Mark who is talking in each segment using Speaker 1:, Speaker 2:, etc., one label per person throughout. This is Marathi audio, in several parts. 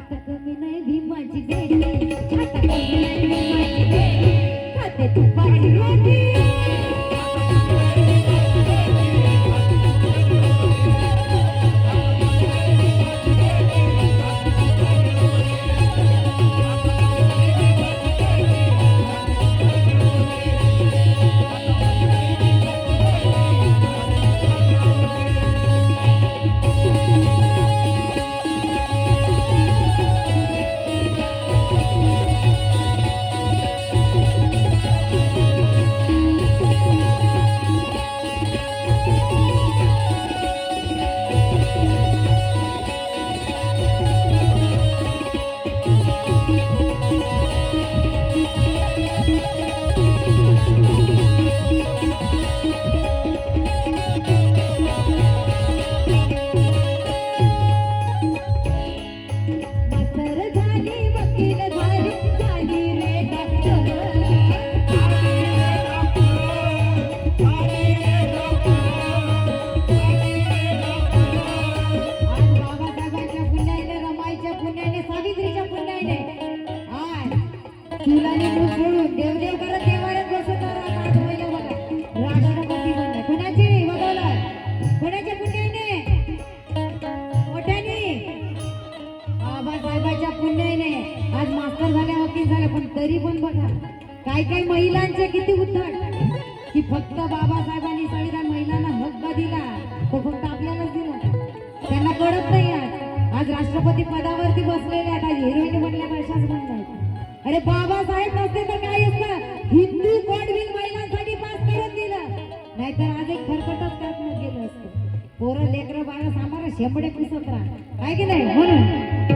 Speaker 1: आता कमी नाही भीमाची देवी आता मुलाने मुसळून देवदेव करत देवाऱ्यात बसत आठ महिने बघा. राधाला पती बनला. कोणाचे? बघायला. कोणाच्या पुण्याने? आज मास्तर झाल्या वकील झाल्या पण तरी पण बघा. काही काही महिलांचे किती उद्धट. की फक्त बाबासाहेबांनी संविधान महिलांना हक्क दिला. तो फक्त आपल्यालाच दिला. त्यांना कळत नाही आज. आज राष्ट्रपती पदावरती बसलेल्या आहेत. आज हिरोईन बनल्या कशाच बनल्या. अरे बाबासाहेब नसते तर काय असतं हिंदू कोडविल महिलांसाठी पास करून दिलं. नाहीतर आज एक खरकटच करत गेलं असतं. पोरं लेकरं बाळा सांभाळा शेंबडे पुसत राहा. काय की नाही? म्हणून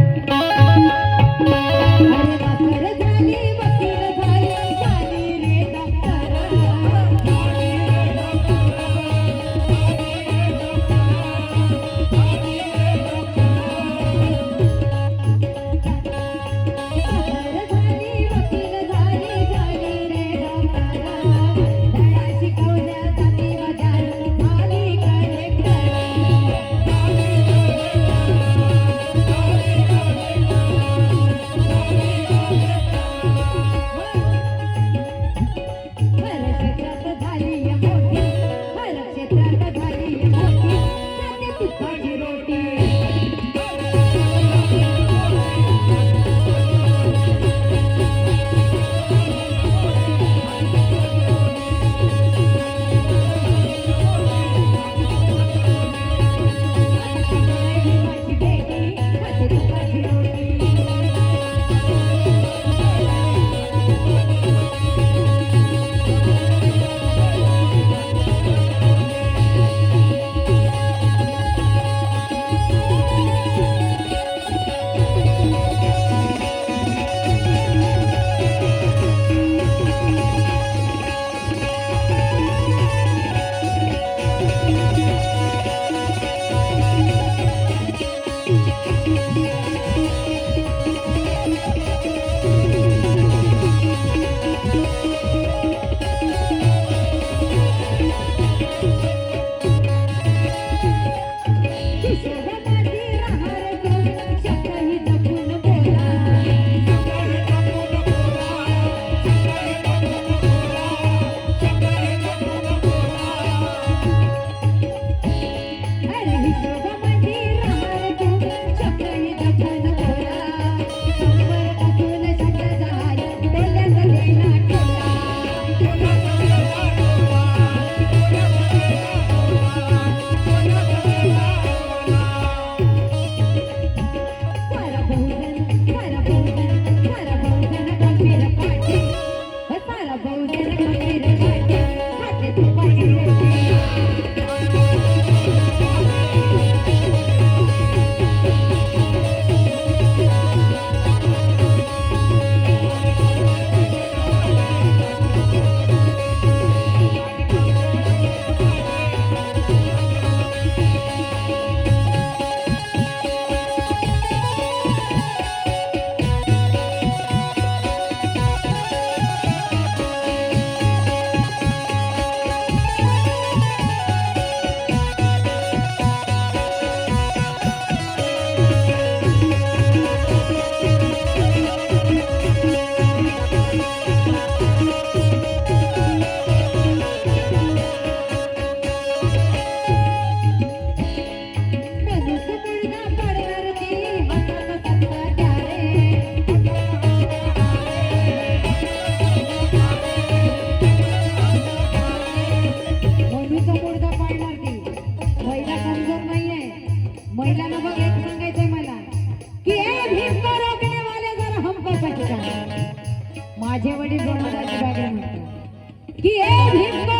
Speaker 1: वडील गोमाराज बाबा म्हणतात की हे भीम को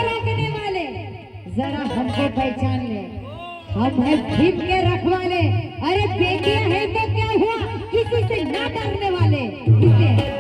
Speaker 1: वाले जरा हमको पहचान ले हम है भीम के रखवाले. अरे बेटियां है तो क्या हुआ किसी से ना डरने वाले. किसे